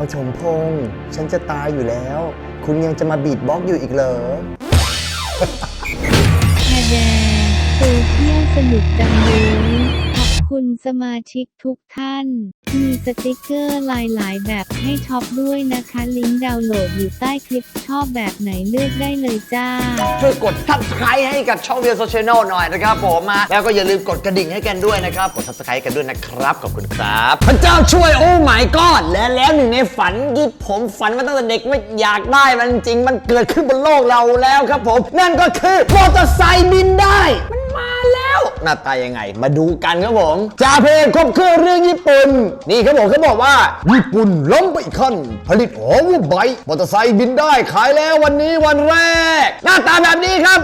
ประชมพงษ์ฉันจะตายอยู่แล้ว คุณยังจะมาบีดบ็อกซ์อยู่อีกเหรอแย่คือเชียสนุกจังเลย คุณสมาชิกทุกท่าน มีสติกเกอร์หลายๆ แบบให้ช็อปด้วยนะคะ ลิงก์ดาวน์โหลดอยู่ใต้คลิปชอบแบบไหนเลือกได้เลยจ้า ช่วยกด subscribe ให้กับช่องเวียโซเชียลหน่อยนะครับผมมา แล้วก็อย่าลืมกดกระดิ่งให้กันด้วยนะครับ กด subscribe กันด้วยนะครับ ขอบคุณครับ พระเจ้าช่วยโอ้ my god และแล้วหนึ่งในฝันที่ผมฝันมาตั้งแต่เด็กว่าอยากได้มันจริงมันเกิดขึ้นบนโลกเราแล้วครับผม นั่นก็คือมอเตอร์ไซค์บินได้ หน้าตายังไง มาดูกันครับผมจ่าเพลงครบเครื่องเรื่องญี่ปุ่น นี่ครับผมเขาบอกว่า ญี่ปุ่นล้มไปอีกขั้นผลิตโอวัวใบมอเตอร์ไซค์บินได้ขายแล้ววันนี้วันแรก หน้าตาแบบนี้ครับ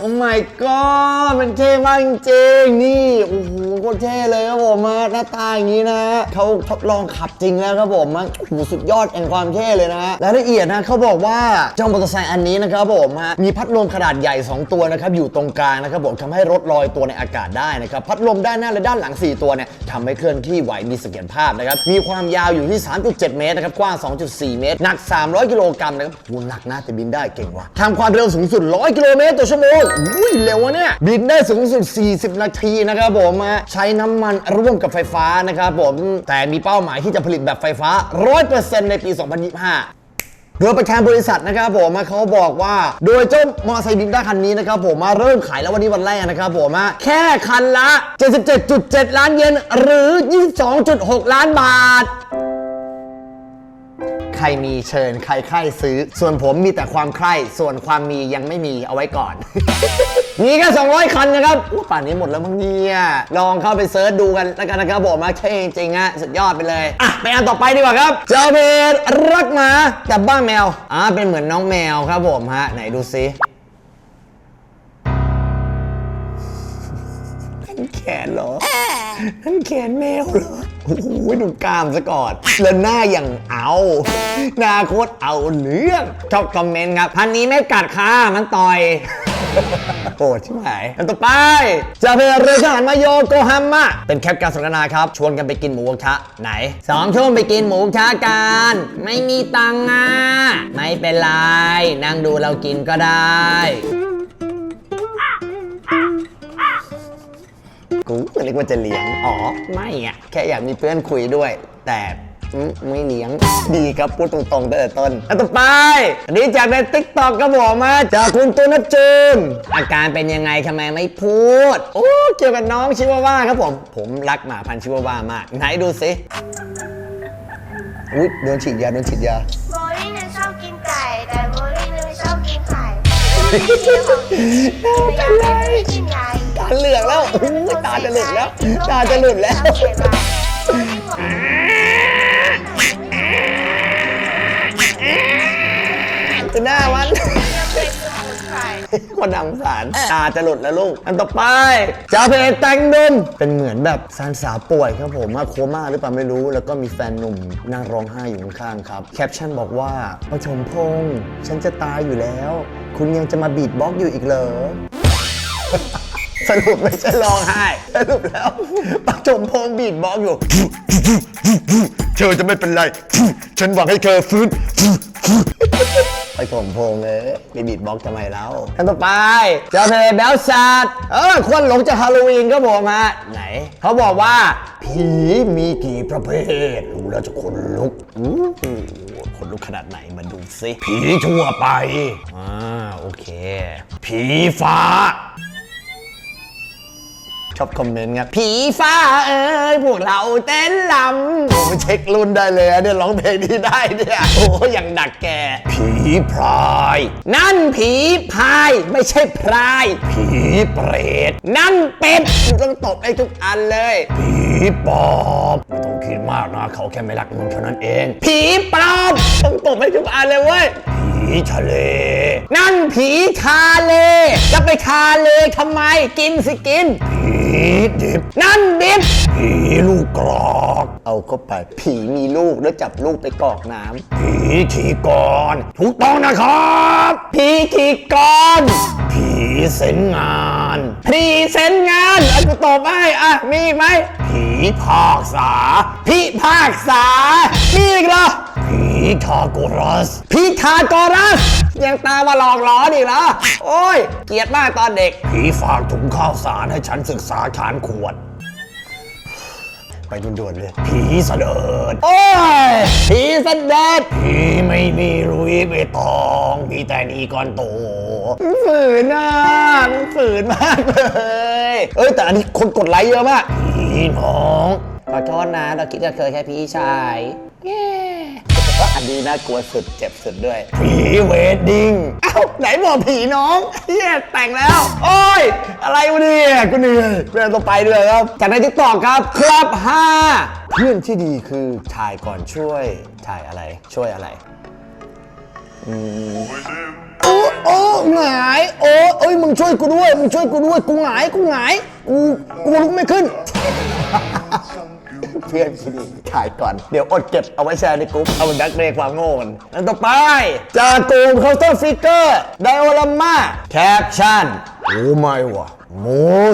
โอ้ my god มันเท่มากจริงๆนี่โอ้โหโคตรเท่เลยครับผมมาหน้าตาอย่างนี้นะเขาทดลองขับจริงแล้วครับผมมาโอ้โหสุดยอดแห่งความเท่เลยนะรายละเอียดนะเขาบอกว่าเจ้ามอเตอร์ไซค์อันนี้นะครับผมฮะมีพัดลมขนาดใหญ่ 2 ตัวนะครับอยู่ตรงกลางนะครับผมทำให้รถลอยตัวในอากาศได้นะครับพัดลมด้านหน้าและด้านหลัง 4 ตัวเนี่ยทำให้เคลื่อนที่ไหวมีเสถียรภาพนะครับมีความยาวอยู่ที่ 3.7 เมตรนะครับกว้าง 2.4 เมตรหนัก 300 กิโลกรัมนะครับโหหนักนะแต่บินได้เก่งว่ะทำความเร็วสูงสุด 100 กิโลเมตรต่อชั่วโมงอุ้ยเร็ววะเนี่ย บินได้สูงสุด 40 นาทีนะครับผมฮะใช้น้ำมันร่วมกับไฟฟ้านะครับผม แต่มีเป้าหมายที่จะผลิตแบบไฟฟ้า 100%ในปี 2025โดยประธานบริษัทนะครับผมเขาบอกว่า โดยเจ้ามอเตอร์ไซค์บินได้คันนี้นะครับผมมาเริ่มขายแล้ววันนี้วันแรกนะครับผมแค่คันละ 77.7 ล้านเยนหรือ 22.6 ล้านบาท ใครมีเชิญ ใครใครซื้อ ส่วนผมมีแต่ความใคร่ส่วนความมียังไม่มีเอาไว้ก่อน มีแค่200 คันนะครับอู้ป่านนี้หมดแล้วมั้งเนี่ยลองเข้าไปเซิร์ชดูกันแล้วกันนะครับผมมาเท่จริงๆฮะสุดยอดไปเลยอะไปอันต่อไปดีกว่าครับเจ้าเพจรักหมาแต่บ้านแมวอ่าเป็นเหมือนน้องแมวครับผมฮะไหนดูซินั่นแขนเหรอนั่นแขนแมวเหรอ โอ้โหดูกล้ามซะก่อน แล้วหน้าอย่างเอาหน้าโคตรเอาเรื่องชอบคอมเมนต์ครับพันนี้ไม่กัดค่ะมันต่อยโหดชิบหายอันต่อไปจะเป็นเรือทหารมาโยโกฮาม่าเป็นแคปการสนทนาครับ ชวนกันไปกินหมูกระทะไหนสองชั่วโมงไปกินหมูกระทะกัน ไม่มีตังค์อะ ไม่เป็นไร นั่งดูเรากินก็ได้ กูเรียกว่าจะเลี้ยง อ๋อ ไม่อะแค่อยากมีเพื่อนคุยด้วย แต่อืมไม่เลี้ยง ดีครับพูดตรงๆตั้งแต่ต้นอันต่อไป อันนี้จากในติ๊กต็อกครับผมมาจากคุณตูนบจูน อาการเป็นยังไงทำไมไม่พูด โอ้เกี่ยวกับน้องชิวาว่าครับผม ผมรักหมาพันธุ์ชิวาว่ามาก ไหนดูสิอุ้ยโดนฉีดยาโดนฉีดยาโบลิ่งเนี่ยชอบกินไก่แต่โบลิ่งเนี่ยไม่ชอบกินไข่แต่อยากให้ไม่กินไก่ตา เหลือกแล้วอู้ยตาจะหลุดแล้ว ตาจะหลุดแล้ว จะหน้ามันเป็นสมุนไพรคนดังสารตาจะหลุดแล้วลูก อันต่อไปจาเพจแตงดุมเป็นเหมือนแบบซานสาวป่วยครับผมมาโคม่าหรือเปล่าไม่รู้ แล้วก็มีแฟนหนุ่มนั่งร้องไห้อยู่ข้างๆครับ แคปชั่นบอกว่าประชมพงษ์ฉันจะตายอยู่แล้ว คุณยังจะมาบีดบ็อกซ์อยู่อีกเหรอ สรุปไม่ใช่ร้องไห้สรุปแล้วประชมพงษ์บีดบ็อกซ์อยู่ เธอจะไม่เป็นไร ฉันหวังให้เธอฟื้น ไปถมพงเลยไปบีดบ็อกซ์ทำไมแล้วท่านต่อไปเจ้าเพลแบลซัดเออควันหลงจากฮาโลวีนก็บอกมาไหน เขาบอกว่า ผีมีกี่ประเภท รู้แล้วจะขนลุกอู้หูขนลุกขนาดไหนมาดูสิ ผีทั่วไป อ่า โอเค ผีฟ้า ชอบคอมเมนต์ครับ ผีฟ้าเอ้ยพวกเราเต้นลำโอ้เช็ครุ่นได้เลยอะเนี่ยร้องเพลงนี้ได้เนี่ยโอ้อย่างดักแก ผีพราย นั่นผีพายไม่ใช่พราย ผีเปรต นั่นเป็ดต้องตบไอ้ทุกอันเลย ผีปอบไม่ต้องคิดมากนะเขาแค่ไม่รักมึงเท่านั้นเอง ผีปลอมต้องตบให้ทุกอันเลยเว้ย ผีทะเล นั่นผีทาเล จะไปทาเลทำไมกินสิกิน ผีดิบ นั่นดิบ ผีลูกกรอก เอาเข้าไป ผีมีลูกแล้วจับลูกไปกรอกน้ำผีขี่กรถูกต้องนะครับผีขี่กรผีเส้นงามพรีเซนต์งานอะกูตอบให้อะมีอีกไหมผีภาคษาพิพากษามีอีกเหรอ ผีทาโกรัสผีทาโกรัส ยังตามมาหลอกหลอนอีกเหรอ โอ้ย เกลียดมากตอนเด็ก ผีฝากถุงข้าวสารให้ฉันศึกษาขานขวด ไปด่วนๆเลย ผีเสด็จโอ้ย ผีเสด็จผีไม่มีรุยไม่ตอง มีแต่นีก่อนโตมึงฝืนน่ะมึงฝืนมากเลย เอ้ย แต่อันนี้คนกดไลค์เยอะมาก ผีน้อง ขอโทษนะ เราคิดจะเคยแค่พี่ชาย แย่อันนี้น่ากลัวสุดเจ็บสุดด้วย ผีเวดดิ้งเอ้าไหนบอกผีน้องเฮียแต่งแล้ว โอ้ย อะไรวะเนี่ยกูเหนื่อยเรื่องต้องไปด้วยครับ จากในทิกตอกครับครับ5เพื่อนที่ดีคือถ่ายก่อนช่วยถ่ายอะไรช่วยอะไร โอ้โอ้หงายโอ้เอ้ยมึงช่วยกูด้วยมึงช่วยกูด้วยกูหงายกูหงายกูกูลุกไม่ขึ้น เพื่อนคิดดีถ่ายก่อน เดี๋ยวอดเก็บเอาไว้แชร์ในกลุ่มเอาเป็นดักเรย์ความโง่มันอันต่อไปจากกลุ่มเคาน์เตอร์ฟิกเกอร์ไดโอลัมมาแคปชั่นโอ้ไม่วะโม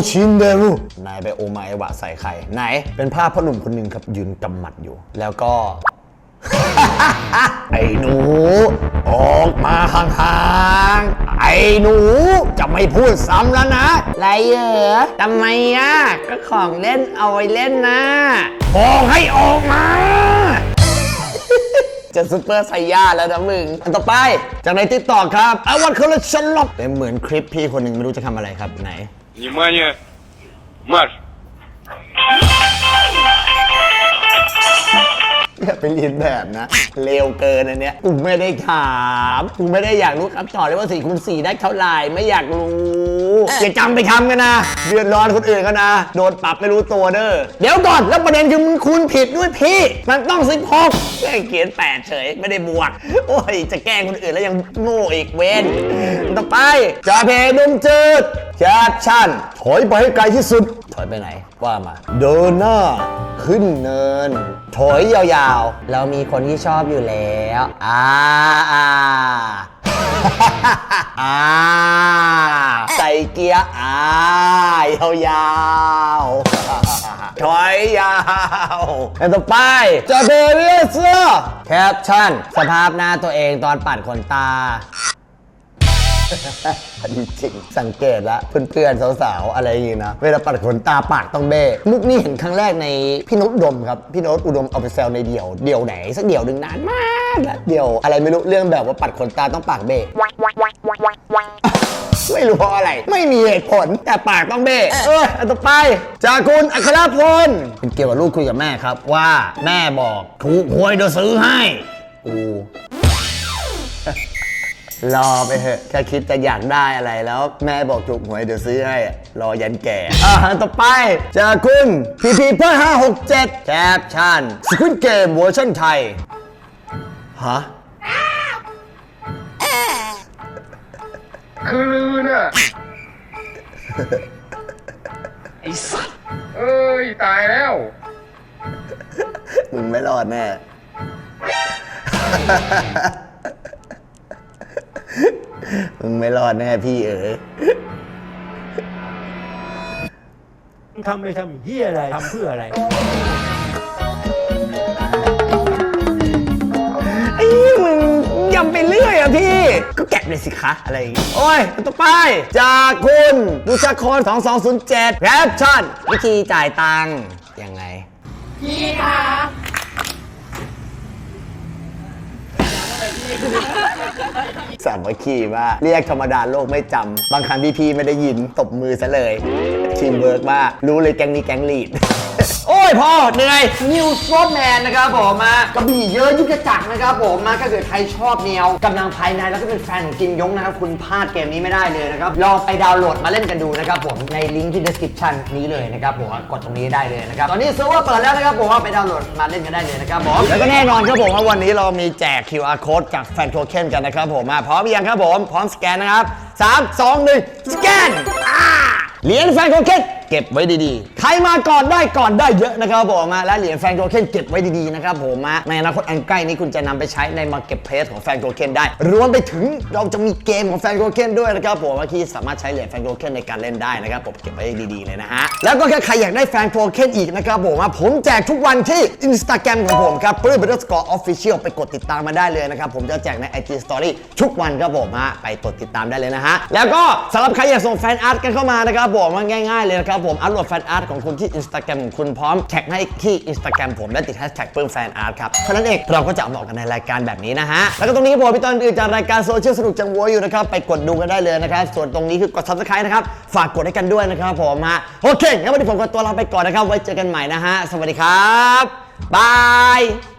ชินเดรุนายไปโอไมวะใส่ใครไหน เป็นภาพพ่อหนุ่มคนหนึ่งครับยืนกำหมัดอยู่ แล้วก็ ไอ้หนู ออกมาห่างๆ ไอ้หนู จะไม่พูดซ้ำแล้วนะไรเหรอทำไมอ่ะ ก็ของเล่นเอาไว้เล่นนะบอกให้ออกมา จะซุปเปอร์ไซย่าแล้วนะมึง อันต่อไป จากในทิกตอกครับไอวันคอลเลคชันล็อกเป็นเหมือนคลิปพี่คนหนึ่งไม่รู้จะทำอะไรครับไหน Внимание! Марш! อย่าไปเรียนแบบนะ เร็วเกินอันเนี้ยกูไม่ได้ถามกูไม่ได้อยากรู้คำตอบเลยว่า4คูณ4ได้เท่าไหร่ไม่อยากรู้อย่าจำไปทำกันนะเดือดร้อนคนอื่นกันนะโดนปรับไม่รู้ตัวเด้อเดี๋ยวก่อนแล้วประเด็นคือมึงคูณผิดด้วยพี่ มันต้อง16แค่เขียน8เฉยไม่ได้บวก โอ้ยจะแกล้งคนอื่นแล้วยังโง่อีกเวนต่อไปจ่าเพนมจืดแคปชั่นถอยไปให้ไกลที่สุด ถอยไปไหนว่ามา เดินหน้าขึ้นเนิน ถอยยาวๆ เรามีคนที่ชอบอยู่แล้วอ่าอ่าอ่าใส่เกียร์อ่ายาวๆถอยยาวแล้วต่อไปจะเบเรียเสื้อแคปชั่น สภาพหน้าตัวเองตอนปัดขนตา อันนี้จริง สังเกตแล้วเพื่อนๆสาวๆ อะไรอย่างงี้นะ เวลาปัดขนตาปากต้องเบ้มุกนี่เห็นครั้งแรกในพี่โนุอุดมครับ พี่โนุอุดมเอาไปแซวในเดี่ยว เดี่ยวไหน สักเดี่ยวหนึ่งนานมากแล้วเดี่ยวอะไรไม่รู้เรื่องแบบว่าปัดขนตาต้องปากเบ้ ไม่รู้เพราะอะไร ไม่มีเหตุผลแต่ปากต้องเบ้เอออันต่อไป จากคุณอัครพลเป็นเกี่ยวกับลูกคุยกับแม่ครับว่าแม่บอกถูกหวยเดี๋ยวซื้อให้ กู รอไปเถอะแค่คิดจะอยากได้อะไรแล้ว แม่บอกถูกหวยเดี๋ยวซื้อให้อะรอยันแก่ อ่าต่อไปจากคุณพีพีเพื่อ567แคปชั่นสควิตเกมเวอร์ชันไทย ฮะคือน่ะ ไอ้สัสเอ้ย ตายแล้ว มึงไม่รอดแน่ มึงไม่รอดแน่พี่เอ๋ยทำไปทำเฮียอะไรทำเพื่ออะไร ไอ้มึงยำไปเรื่อยอะพี่ ก็แกะเลยสิคะอะไรอย่างงี้โอ้ยต่อไป จากคุณบุชคร2207แคปชั่นวิธีจ่ายตังค์ยังไง สามัคคีมากเรียกธรรมดาโลกไม่จำบางครั้งพี่ๆไม่ได้ยินตบมือซะเลย ทีมเวิร์กมากรู้เลยแก๊งนี้แก๊งลีด โอ้ยพ่อเหนื่อยนิวส์โรดแมนนะครับผมมากระบี่เยอะยุทธจักรนะครับผมมาถ้าเกิดใครชอบแนวกำลังภายในแล้วก็เป็นแฟนของกิมยงนะครับคุณพลาดเกมนี้ไม่ได้เลยนะครับลองไปดาวน์โหลดมาเล่นกันดูนะครับผมในลิงก์ที่ description นี้เลยนะครับผมกดตรงนี้ได้เลยนะครับตอนนี้เซิร์ฟเวอร์เปิดแล้วนะครับผมว่าไปดาวน์โหลดมาเล่นกันได้เลยนะครับผมแล้วก็แน่นอนครับผมว่าวันนี้เรามีแจก QR code จากแฟนโทเค็นกันนะครับผมมาพร้อมยังครับผมพร้อมสแกนนะครับ3 2 1สแกนอ่าเหรียญแฟนโคเก็ตเเก็บไว้ดีๆ ใครมาก่อนได้ก่อนได้เยอะนะครับผมมาและเหรียญแฟนโทเค็นเก็บไว้ดีๆนะครับผมมาในอนาคตอันใกล้นี้คุณจะนำไปใช้ในมาเก็บเพจของแฟนโทเค็นได้ รวมไปถึงเราจะมีเกมของแฟนโทเค็นด้วยนะครับผมที่สามารถใช้เหรียญแฟนโทเค็นในการเล่นได้นะครับผมเก็บไว้ดีๆเลยนะฮะแล้วก็แค่ใครอยากได้แฟนโทเค็นอีกนะครับผมมาผมแจกทุกวันที่ Instagram ของผมครับปื้มเบอร์สกอร์ออฟฟิเชียลไปกดติดตามมาได้เลยนะครับผมจะแจกใน IG Story ทุกวันครับผมฮะไปกดติดตามได้เลยนะฮะแล้วก็สำหรับใครอยากส่งแฟนอาร์ตกันเข้ามานะครับผมมันง่ายๆเลยนะครับผมอัปโหลดแฟนอาร์ตของคุณที่ Instagram ของคุณพร้อมแท็กให้ที่ Instagram ผมและติดแฮชแท็กปื้มแฟนอาร์ตครับเท่านั้นเองเราก็จะเอามาออกกันในรายการแบบนี้นะฮะแล้วก็ตรงนี้ครับผมพี่ตอนอื่นจากรายการโซเชียลสนุกจังวัวอยู่นะครับไปกดดูกันได้เลยนะครับส่วนตรงนี้คือกด subscribe นะครับฝากกดให้กันด้วยนะครับผมฮะโอเคงั้นวันนี้ผมขอตัวลาไปก่อนนะครับไว้เจอกันใหม่นะฮะสวัสดีครับบาย